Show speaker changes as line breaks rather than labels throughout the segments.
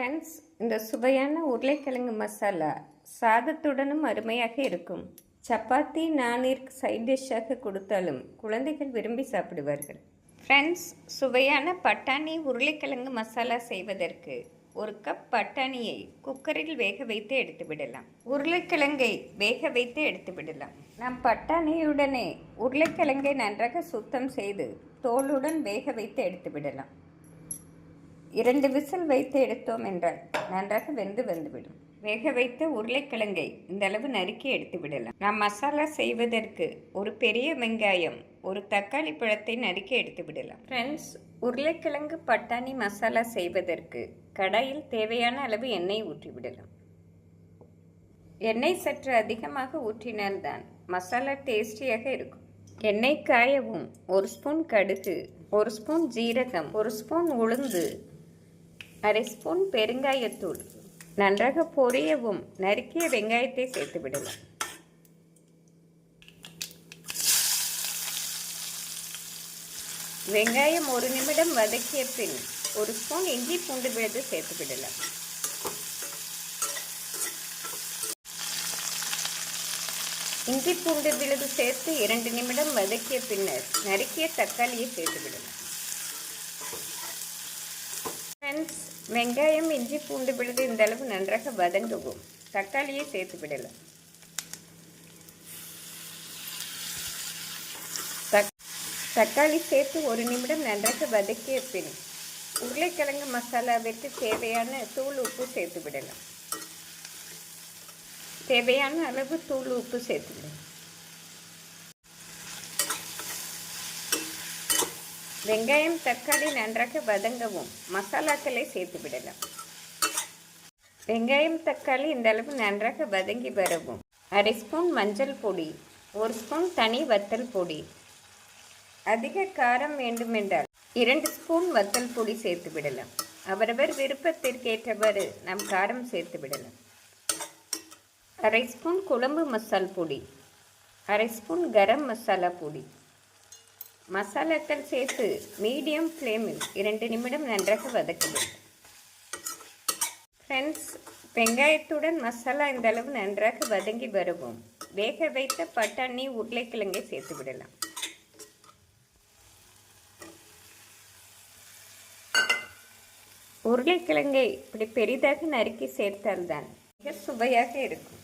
Friends இந்த சுவையான உருளைக்கிழங்கு மசாலா சாதத்துடனும் அருமையாக இருக்கும். சப்பாத்தி நானிற்கு சைட் டிஷ்ஷாக கொடுத்தாலும் குழந்தைகள் விரும்பி சாப்பிடுவார்கள். ஃப்ரெண்ட்ஸ் சுவையான பட்டாணி உருளைக்கிழங்கு மசாலா செய்வதற்கு ஒரு கப் பட்டாணியை குக்கரில் வேக வைத்து எடுத்து விடலாம். உருளைக்கிழங்கை வேக வைத்து எடுத்து விடலாம். நாம் பட்டாணியுடனே உருளைக்கிழங்கை நன்றாக சுத்தம் செய்து தோலுடன் வேக வைத்து எடுத்து விடலாம். இரண்டு விசில் வைத்து எடுத்தோம் என்றால் நன்றாக வெந்து வந்துவிடும். வேக வைத்த உருளைக்கிழங்கை இந்த அளவு நறுக்கி எடுத்து விடலாம். நாம் மசாலா செய்வதற்கு ஒரு பெரிய வெங்காயம் ஒரு தக்காளி பழத்தை நறுக்கி எடுத்து விடலாம். ஃப்ரெண்ட்ஸ் உருளைக்கிழங்கு பட்டாணி மசாலா செய்வதற்கு கடாயில் தேவையான அளவு எண்ணெய் ஊற்றி விடலாம். எண்ணெய் சற்று அதிகமாக ஊற்றினால்தான் மசாலா டேஸ்டியாக இருக்கும். எண்ணெய் காயவும் ஒரு ஸ்பூன் கடுகு ஒரு ஸ்பூன் ஜீரகம் ஒரு ஸ்பூன் உளுந்து அரை ஸ்பூன் பெருங்காயத்தூள். நன்றாக பொரியவும். நறுக்கிய வெங்காயத்தை சேர்த்து விடலாம். வெங்காயம் ஒரு நிமிடம் வதக்கிய பின் ஒரு ஸ்பூன் இஞ்சி பூண்டு விழுது சேர்த்து விடலாம். இஞ்சி பூண்டு விழுது சேர்த்து இரண்டு நிமிடம் வதக்கிய பின்னர் நறுக்கிய தக்காளியை சேர்த்து விடலாம். ஃப்ரெண்ட்ஸ் வெங்காயம் இஞ்சி பூண்டு விழுது இந்த அளவு நன்றாக வதங்கவும். தக்காளியை சேர்த்து விடலாம். தக் தக்காளி சேர்த்து ஒரு நிமிடம் நன்றாக வதக்கிய பின் உருளைக்கிழங்கு மசாலாவிற்கு தேவையான தூள் உப்பு சேர்த்து விடலாம். தேவையான அளவு தூள் உப்பு சேர்த்து விடலாம். வெங்காயம் தக்காளி நன்றாக வதங்கவும். மசாலாக்களை சேர்த்து விடலாம். வெங்காயம் தக்காளி இந்த அளவு நன்றாக வதங்கி வரவும். அரை ஸ்பூன் மஞ்சள் பொடி ஒரு ஸ்பூன் தனி வத்தல் பொடி. அதிக காரம் வேண்டுமென்றால் இரண்டு ஸ்பூன் வத்தல் பொடி சேர்த்து விடலாம். அவரவர் விருப்பத்திற்கேற்றவாறு நாம் காரம் சேர்த்து விடலாம். அரை ஸ்பூன் குழம்பு மசால் பொடி. அரை ஸ்பூன் கரம் மசாலா பொடி. மசாலாக்கள் சேர்த்து மீடியம் ஃப்ளேமில் இரண்டு நிமிடம் நன்றாக வதக்க ஃப்ரெண்ட்ஸ் வெங்காயத்துடன் மசாலா இந்த அளவு நன்றாக வதங்கி வருவோம். வேக வைத்த பட்டாணி உருளைக்கிழங்கை சேர்த்து விடலாம். உருளைக்கிழங்கை இப்படி பெரிதாக நறுக்கி சேர்த்தால்தான் மிக சுவையாக இருக்கும்.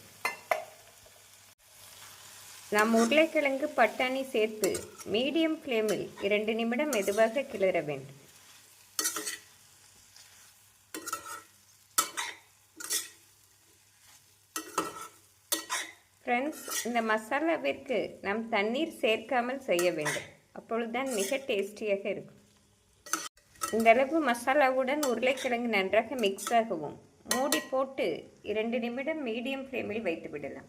நாம் உருளைக்கிழங்கு பட்டாணி சேர்த்து மீடியம் ஃப்ளேமில் இரண்டு நிமிடம் மெதுவாக கிளற வேண்டும். ஃப்ரெண்ட்ஸ் இந்த மசாலாவிற்கு நாம் தண்ணீர் சேர்க்காமல் செய்ய வேண்டும். அப்பொழுதுதான் மிக டேஸ்டியாக இருக்கும். இந்த அளவு மசாலாவுடன் உருளைக்கிழங்கு நன்றாக மிக்ஸ் ஆகவும் மூடி போட்டு இரண்டு நிமிடம் மீடியம் ஃப்ளேமில் வைத்து விடலாம்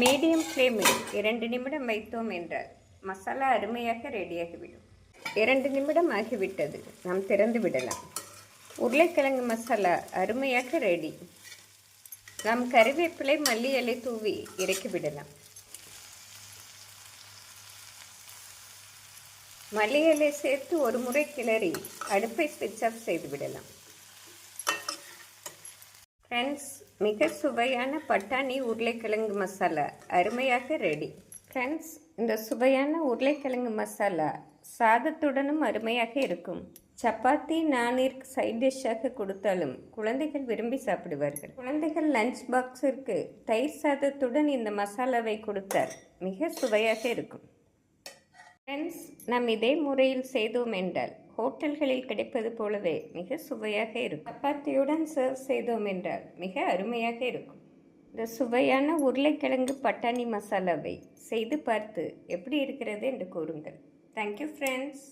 மீடியம் ஃப்ளேமில் இரண்டு நிமிடம் வைத்தோம் என்றால் மசாலா அருமையாக ரெடியாகிவிடும் இரண்டு நிமிடம் ஆகிவிட்டது. நாம் திறந்து விடலாம். உருளைக்கிழங்கு மசாலா அருமையாக ரெடி நாம் கறிவேப்பிலை மல்லி இலை தூவி இறக்கிவிடலாம் மல்லி இலை சேர்த்து ஒரு முறை கிளறி அடுப்பை ஸ்விட்ச் ஆஃப் செய்து விடலாம். ஃப்ரெண்ட்ஸ் மிக சுவையான பட்டாணி உருளைக்கிழங்கு மசாலா. அருமையாக ரெடி ஃப்ரெண்ட்ஸ் இந்த சுவையான உருளைக்கிழங்கு மசாலா சாதத்துடனும் அருமையாக இருக்கும். சப்பாத்தி நானிற்கு சைட் டிஷ்ஷாக கொடுத்தாலும் குழந்தைகள் விரும்பி சாப்பிடுவார்கள். குழந்தைகள் லஞ்ச் பாக்ஸிற்கு தயிர் சாதத்துடன் இந்த மசாலாவை கொடுத்தால் மிக சுவையாக இருக்கும். ஃப்ரெண்ட்ஸ் நாம் இதே முறையில் செய்தோம் என்றால் ஹோட்டல்களில் கிடைப்பது போலவே மிக சுவையாக இருக்கும். சப்பாத்தியுடன் சர்வ் செய்தோம் என்றால் மிக அருமையாக இருக்கும். இந்த சுவையான உருளைக்கிழங்கு பட்டாணி மசாலாவை செய்து பார்த்து எப்படி இருக்கிறது என்று கூறுங்கள். Thank you friends